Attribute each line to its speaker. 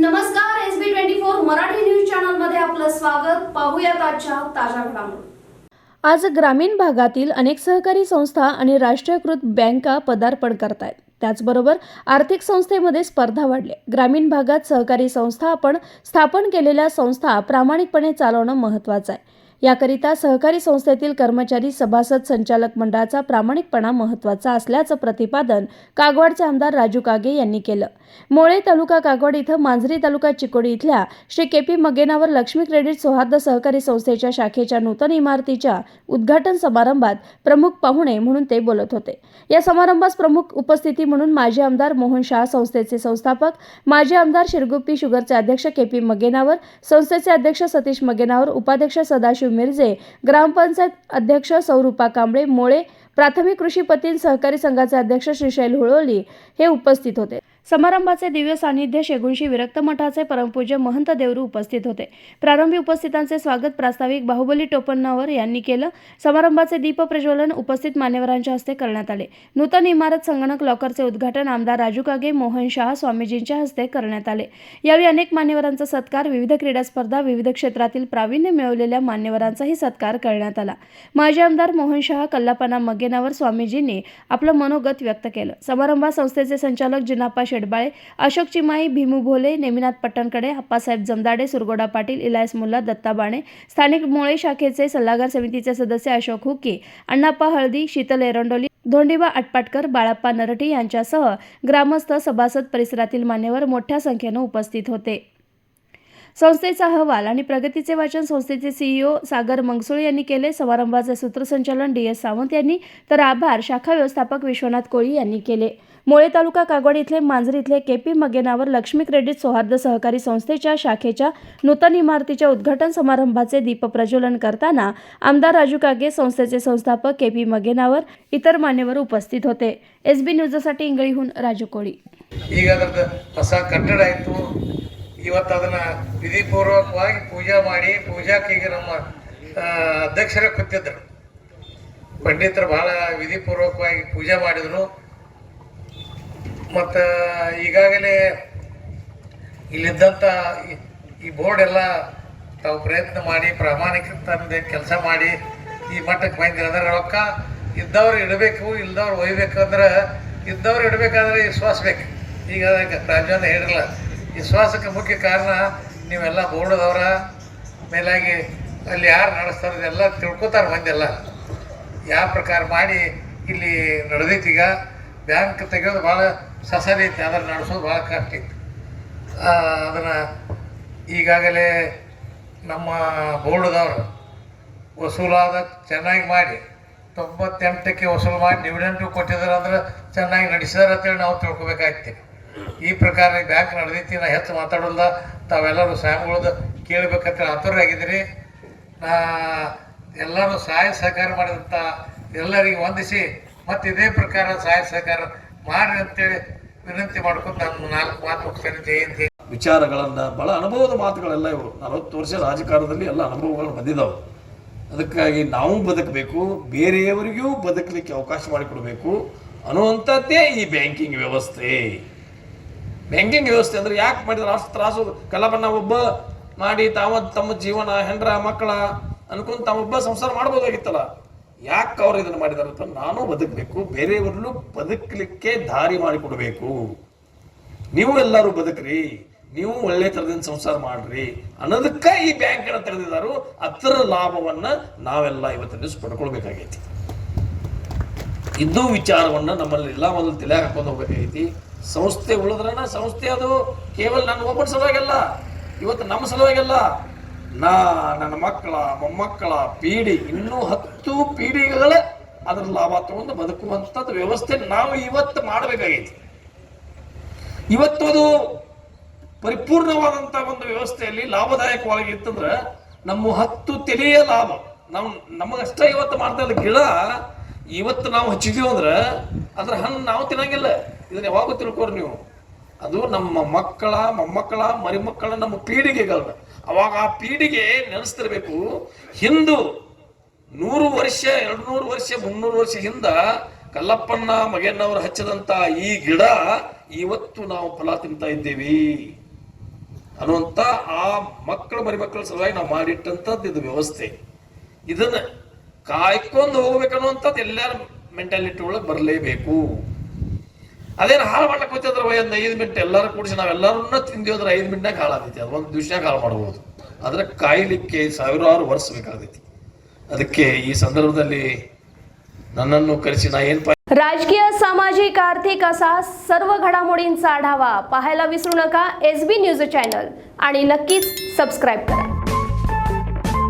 Speaker 1: नमस्कार S B twenty four Marathi news चॅनलमध्ये आपलं स्वागत. पाहूयात आजच्या ताज्या घडामोडी.
Speaker 2: आज ग्रामीण भागातील अनेक सहकारी संस्था आणि राष्ट्रीयकृत बँका पदार्पण करत आहेत त्याचबरोबर आर्थिक संस्थेमध्ये स्पर्धा वाढली ग्रामीण भागात सहकारी संस्था आपण स्थापन केलेल्या संस्था प्रामाणिकपणे चालवणं महत्त्वाचं आहे. याकरिता सहकारी संस्थेतील कर्मचारी सभासद संचालक मंडळाचा प्रामाणिकपणा महत्त्वाचा असल्याचं प्रतिपादन कागवाडचे आमदार राजू कागे यांनी केलं. मोळे तालुका कागवाड इथं मांजरी तालुका चिकोडी इथल्या श्री के पी मगेनावर लक्ष्मी क्रेडिट सौहार्द सहकारी संस्थेच्या शाखेच्या नूतन इमारतीच्या उद्घाटन समारंभात प्रमुख पाहुणे म्हणून ते बोलत होते. या समारंभास प्रमुख उपस्थिती म्हणून माजी आमदार मोहन शाह संस्थेचे संस्थापक माजी आमदार शिरगुप्पी शुगरचे अध्यक्ष के पी मगेनावर संस्थेचे अध्यक्ष सतीश मगेनावर उपाध्यक्ष सदाशिव मिरजे ग्रामपंचायत अध्यक्ष सौरूपा कांबळे मोळे प्राथमिक कृषी पतीन सहकारी संघाचे अध्यक्ष श्रीशैल हुळोली हे उपस्थित होते. समारंभाचे दिव्य सानिध्य शेगुणशी विरक्त मठाचे परमपूज्य महंत देवरू उपस्थित होते. प्रारंभी उपस्थितांचे स्वागत प्रास्ताविक बाहुबली टोपन्नावर यांनी केलं. समारंभाचे दीप प्रज्वलन उपस्थित मान्यवरांच्या हस्ते करण्यात आले. नूतन इमारत संगणक लॉकरचे उद्घाटन आमदार राजू कागे मोहन शाह स्वामीजींच्या हस्ते करण्यात आले. यावेळी अनेक मान्यवरांचा सत्कार विविध क्रीडा स्पर्धा विविध क्षेत्रातील प्रावीण्य मिळवलेल्या मान्यवरांचाही सत्कार करण्यात आला. माजी आमदार मोहन शाह कल्लापना मगेनावर स्वामीजींनी आपलं मनोगत व्यक्त केलं. समारंभात संस्थेचे संचालक जिनाप्पा शेडबाळे अशोक चिमाई भीमू भोले नेमिनाथ पट्टणकडे अप्पासाहेब जमदाडे सुरगोडा पाटील इलायस मुल्ला दत्ता बाणे स्थानिक मोळे शाखेचे सल्लागार समितीचे सदस्य अशोक हुके अण्णाप्पा हळदी शीतल एरंडोली धोंडीबा आटपाटकर बाळाप्पा नरटी यांच्यासह ग्रामस्थ सभासद परिसरातील मान्यवर मोठ्या संख्येनं उपस्थित होते. संस्थेचा अहवाल आणि प्रगतीचे वाचन संस्थेचे सीईओ सागर मंगसुळ यांनी केले. समारंभाचे सूत्रसंचालन डी एस सावंत यांनी. तर आभार शाखा व्यवस्थापक विश्वनाथ कोळी यांनी केले. मोळे तालुका कागवाड इथले मांजरी इथले K P Magenavar Lakshmi credit सौहार्द सहकारी संस्थेच्या शाखेच्या नूतन इमारतीच्या उद्घाटन समारंभाचे दीप प्रज्वलन करताना आमदार राजू कागे संस्थेचे संस्थापक के पी मगेनावर इतर मान्यवर उपस्थित होते एस बी न्यूजसाठी इंगळीहून राजू कोळी
Speaker 3: ಈಗ ಅದರದ್ದು ಹೊಸ ಕಟ್ಟಡ ಆಯಿತು ಇವತ್ತು ಅದನ್ನು ವಿಧಿಪೂರ್ವಕವಾಗಿ ಪೂಜಾ ಮಾಡಿ ಪೂಜಾಕ್ಕೆ ಈಗ ನಮ್ಮ ಆ, ಅಧ್ಯಕ್ಷರೇ ಕೂತಿದ್ದರು ಪಂಡಿತರು ಭಾಳ ವಿಧಿಪೂರ್ವಕವಾಗಿ ಪೂಜೆ ಮಾಡಿದರು ಮತ್ತು ಈಗಾಗಲೇ ಇಲ್ಲಿದ್ದಂಥ ಈ- ಬೋರ್ಡ್ ಎಲ್ಲ ತಾವು ಪ್ರಯತ್ನ ಮಾಡಿ, ಪ್ರಾಮಾಣಿಕತನದ ಕೆಲಸ ಮಾಡಿ ಈ ಮಟ್ಟಕ್ಕೆ ಬಂದಿರ ಅಂದ್ರೆ ರೊಕ್ಕ ಇದ್ದವ್ರು ಇಡಬೇಕು, ಇಲ್ದವ್ರು ಒಯ್ಬೇಕು ಅಂದ್ರೆ ಇದ್ದವ್ರು ಇಡಬೇಕಾದ್ರೆ ವಿಶ್ವಾಸ ಬೇಕು. ಈಗ ರಾಜವನ್ನ ಹೇಳಿರಲ್ಲ ವಿಶ್ವಾಸಕ್ಕೆ ಮುಖ್ಯ ಕಾರಣ ನೀವೆಲ್ಲ ಬೋರ್ಡದವರ ಮೇಲಾಗಿ ಅಲ್ಲಿ ಯಾರು ನಡೆಸ್ತಾರೆ ಎಲ್ಲ ತಿಳ್ಕೊತಾರೆ ಮಂದೆಲ್ಲ ಯಾವ ಪ್ರಕಾರ ಮಾಡಿ ಇಲ್ಲಿ ನಡೆದೈತಿ ಈಗ? ಬ್ಯಾಂಕ್ ತೆಗೆಯೋದು ಭಾಳ ಸಸರಿ ಐತಿ ಅದನ್ನು ನಡೆಸೋದು ಭಾಳ ಕಷ್ಟ ಇತ್ತು. ಅದನ್ನು ಈಗಾಗಲೇ ನಮ್ಮ ಬೋರ್ಡ್ದವರು ವಸೂಲಾದ ಚೆನ್ನಾಗಿ ಮಾಡಿ, ತೊಂಬತ್ತೆಂಟಕ್ಕೆ ವಸೂಲು ಮಾಡಿ ಡಿವಿಡೆಂಟು ಕೊಟ್ಟಿದ್ದಾರೆ ಅಂದ್ರೆ ಚೆನ್ನಾಗಿ ನಡೆಸಿದಾರೆ ಅಂತೇಳಿ ನಾವು ತಿಳ್ಕೊಬೇಕಾಗ್ತೀವಿ ಈ ಪ್ರಕಾರ ಬ್ಯಾಂಕ್ ನಡೆದೈತಿ, ನಾ ಹೆಚ್ಚು ಮಾತಾಡೋಲ್ಲ ತಾವೆಲ್ಲರೂ ಸ್ವಾಮಿಗಳದ್ದು ಕೇಳಬೇಕಂತ ಆತುರಾಗಿದ್ದೀರಿ ನಾ ಎಲ್ಲರೂ ಸಹಾಯ ಸಹಕಾರ ಮಾಡಿದಂಥ ಎಲ್ಲರಿಗೆ ವಂದಿಸಿ, ಮತ್ತು ಇದೇ ಪ್ರಕಾರ ಸಹಾಯ ಸಹಕಾರ ಮಾಡಿ ಅಂತೇಳಿ ವಿನಂತಿ ಮಾಡ್ಕೊಂಡು ನಾನು ನಾಲ್ಕು ಮಾತು ಹೋಗ್ತೇನೆ ಜಯಂತಿ
Speaker 4: ವಿಚಾರಗಳನ್ನ, ಬಹಳ ಅನುಭವದ ಮಾತುಗಳೆಲ್ಲ ಇವರು. ನಲವತ್ತು ವರ್ಷ ರಾಜಕಾರಣದಲ್ಲಿ ಎಲ್ಲ ಅನುಭವಗಳು ಬಂದಿದ್ದಾವೆ ಅದಕ್ಕಾಗಿ ನಾವು ಬದುಕಬೇಕು, ಬೇರೆಯವರಿಗೂ ಬದುಕಲಿಕ್ಕೆ ಅವಕಾಶ ಮಾಡಿಕೊಡಬೇಕು ಅನ್ನುವಂಥದ್ದೇ ಈ ಬ್ಯಾಂಕಿಂಗ್ ವ್ಯವಸ್ಥೆ. ಬ್ಯಾಂಕಿಂಗ್ ವ್ಯವಸ್ಥೆ ಅಂದರೆ ಯಾಕೆ ಮಾಡಿದ್ರೆ? ಅಷ್ಟು ತ್ರಾಸು. ಕಲಬಣ್ಣ ಒಬ್ಬ ಮಾಡಿ ತಾವ ತಮ್ಮ ಜೀವನ ಹೆಂಡ್ರ ಮಕ್ಕಳ ಅನ್ಕೊಂಡು ತಾವೊಬ್ಬ ಸಂಸಾರ ಮಾಡ್ಬೋದಾಗಿತ್ತಲ್ಲ. ಯಾಕೆ ಅವ್ರು ಇದನ್ನು ಮಾಡಿದಾರೆ ಅಂತ ನಾನು ಬದುಕಬೇಕು, ಬೇರೆಯವ್ರಲ್ಲೂ ಬದುಕಲಿಕ್ಕೆ ದಾರಿ ಮಾಡಿಕೊಡಬೇಕು. ನೀವು ಎಲ್ಲರೂ ಬದುಕ್ರಿ, ನೀವು ಒಳ್ಳೆ ಥರದಿಂದ ಸಂಸಾರ ಮಾಡ್ರಿ ಅನ್ನೋದಕ್ಕೆ ಈ ಬ್ಯಾಂಕ್ ಅನ್ನ ತೆಗೆದಿದ್ದಾರು ಅದರ ಲಾಭವನ್ನ ನಾವೆಲ್ಲ ಇವತ್ತಿನ ದಿವಸ ಪಡ್ಕೊಳ್ಬೇಕಾಗೈತಿ. ಇದು ವಿಚಾರವನ್ನ ನಮ್ಮಲ್ಲಿ ಎಲ್ಲ ಮೊದಲು ತಲೆ ಹಾಕೊಂಡು ಹೋಗ್ಬೇಕಾಗೈತಿ. ಸಂಸ್ಥೆ ಉಳಿದ್ರನ ಸಂಸ್ಥೆ ಅದು ಕೇವಲ ನನ್ನ ಒಬ್ಬನ ಸಲುವಾಗಿಲ್ಲ ಇವತ್ತು ನಮ್ಮ ಸಲುವಾಗಿಲ್ಲ ನಾ, ನನ್ನ ಮಕ್ಕಳ, ಮೊಮ್ಮಕ್ಕಳ ಪೀಡಿ, ಇನ್ನೂ ಹತ್ತು ಪೀಳಿಗೆಗಳ ಅದರ ಲಾಭ ತಗೊಂಡು ಬದುಕುವಂಥದ್ದು ವ್ಯವಸ್ಥೆ ನಾವು ಇವತ್ತು ಮಾಡಬೇಕಾಗೈತಿ. ಇವತ್ತು ಅದು ಪರಿಪೂರ್ಣವಾದಂತ ಒಂದು ವ್ಯವಸ್ಥೆಯಲ್ಲಿ ಲಾಭದಾಯಕವಾಗಿ ಇತ್ತಂದ್ರೆ ನಮ್ಮ ಹತ್ತು ತೆಲೆಯ ಲಾಭ. ನಾವು, ನಮಗಷ್ಟ ಇವತ್ತು ಮಾಡ್ತಾ ಇದ್ದ ಗಿಡ ಇವತ್ತು ನಾವು ಹಚ್ಚಿದೀವಿ ಅಂದ್ರೆ ಅದ್ರ ಹಣ್ಣು ನಾವು ತಿನ್ನಂಗಿಲ್ಲ. ಇದನ್ನ ಯಾವಾಗೂ ತಿಳ್ಕೊರಿ ನೀವು. ಅದು ನಮ್ಮ ಮಕ್ಕಳ, ಮೊಮ್ಮಕ್ಕಳ, ಮರಿಮಕ್ಕಳ ನಮ್ಮ ಪೀಳಿಗೆಗಳನ್ನ ಅವಾಗ ಆ ಪೀಳಿಗೆ ನೆನೆಸ್ತಿರ್ಬೇಕು. ಹಿಂದು ನೂರು ವರ್ಷ ಎರಡು ನೂರು ವರ್ಷ, ಮುನ್ನೂರು ವರ್ಷ ಹಿಂದ ಕಲ್ಲಪ್ಪಣ್ಣ ಮಗೇನವರು ಹಚ್ಚಿದಂತ ಈ ಗಿಡ ಇವತ್ತು ನಾವು ಫಲ ತಿಂತಾ ಇದ್ದೀವಿ ಅನ್ನುವಂತ ಆ ಮಕ್ಕಳು ಮರಿಮಕ್ಕಳ ಸಲುವಾಗಿ ನಾವು ಮಾಡಿಟ್ಟಂಥದ್ದು ಇದು ವ್ಯವಸ್ಥೆ. ಇದನ್ನ ಕಾಯ್ಕೊಂಡು ಹೋಗ್ಬೇಕನ್ನುವಂಥದ್ದು ಎಲ್ಲರ ಮೆಂಟಾಲಿಟಿ ಒಳಗೆ ಬರಲೇಬೇಕು. ಅದೇನು ಹಾಳು ಮಾಡ್ಲಕ್ಕೆ ಹೋಗ್ತಿದ್ರೆ ಒಂದು ಐದು ಮಿನಿಟ್ ಎಲ್ಲರೂ ಕೂಡಿಸಿ ನಾವೆಲ್ಲರನ್ನ ತಿಂದಿ ಅಂದ್ರೆ ಐದು ಮಿನಿಟ್ನಾಗ ಹಾಳಾಗೈತಿ ಅದು ಒಂದು ದಿವ್ಸನಾಗ ಹಾಳು ಮಾಡ್ಬೋದು ಆದ್ರೆ ಕಾಯ್ಲಿಕ್ಕೆ ಸಾವಿರಾರು ವರ್ಷ ಬೇಕಾಗೈತಿ ಅದಕ್ಕೆ ಈ ಸಂದರ್ಭದಲ್ಲಿ ನನ್ನನ್ನು ಕರೆಸಿ ನಾ ಏನು
Speaker 2: राजकीय सामाजिक आर्थिक असा सर्व घडामोडींचा आढावा पाहायला विसरू नका एस बी न्यूज चॅनल आणि नक्कीच सबस्क्राईब करा